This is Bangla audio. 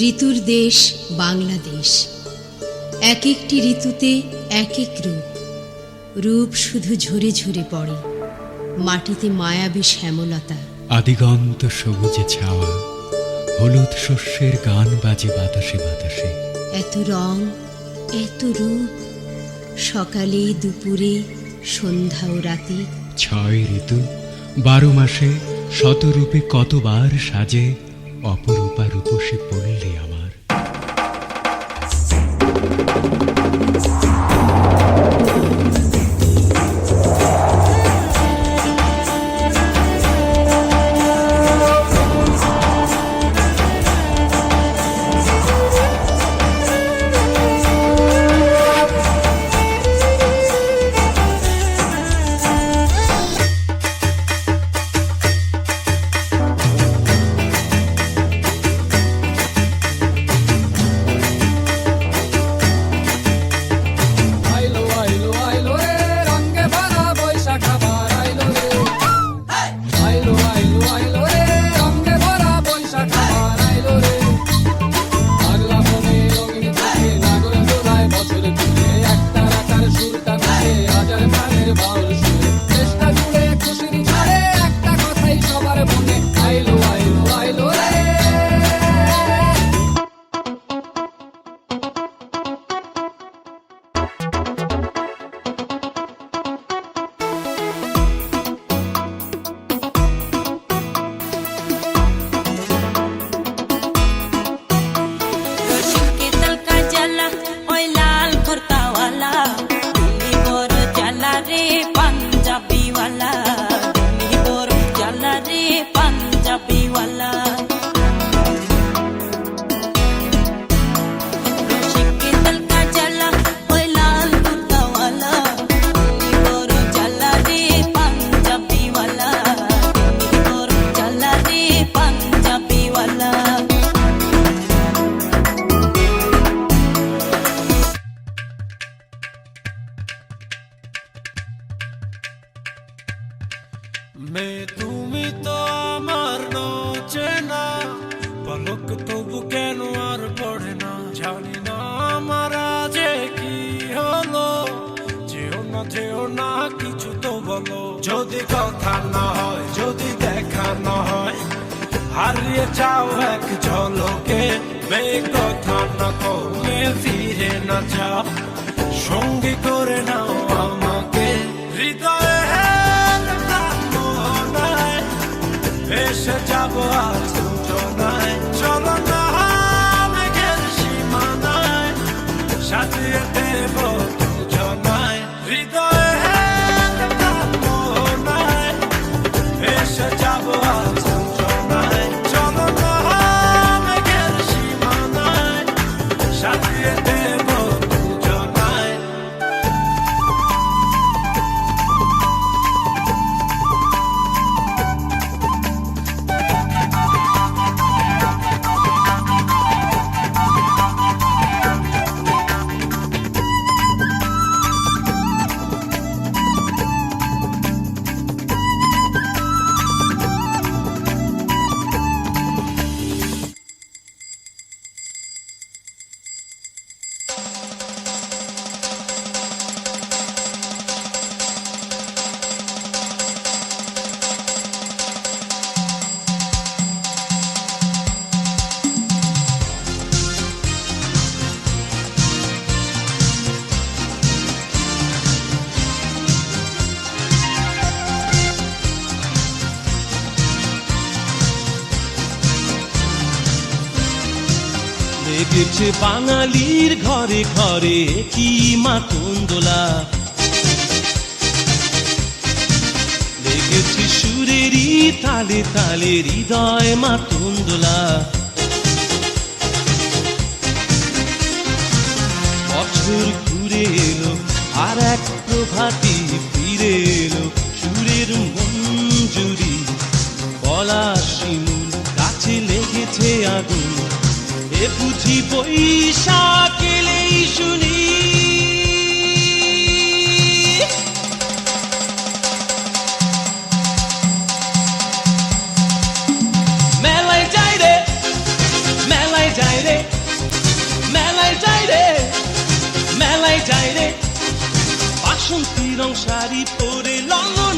ঋতুর দেশ বাংলাদেশ। এক একটি ঋতুতে এক এক রূপ। রূপ শুধু ঝরে ঝরে পড়ে মাটিতে মায়াবী শ্যামলতা। আদিগন্ত সবুজে ছাওয়া হলুদ শস্যের গান বাজে বাতাসে বাতাসে। এত রং এত রূপ সকালে দুপুরে সন্ধ্যা ও রাতে। ছয় ঋতু বারো মাসে শতরূপে কতবার সাজে। অপরূপা রূপসী পড়লে আমার। মে তুমি তো আমার চেনা পলক তবু কেন আর পড়ে না? জানি না আমার আজে কি হলো, যেও না যেও না, কিছু তো বলো। যদি কথা না হয়, যদি দেখা না হয়, হারিয়ে যাও এক ঝলকে। মে কথা না কমে ফিরে না যাও। সঙ্গী লেগেছে বাঙালির ঘরে ঘরে, কি মাতন্দোলা লেগেছে সুরেরই তালে তালে, হৃদয় মাতন্দোলা বছর ঘুরে এলো, আর এক প্রভাতি ফিরে এলো, সুরের মঞ্জুরি। বলা শিমুল, গাছে লেগেছে আগুন এ বুঝি বৈশাখেলেই শুনি। মেলায় যাই রে, মেলায় যাই রে, মেলায় যাই রে, মেলায় বাসন্তী রং। শাড়ি পরে লঙ্গন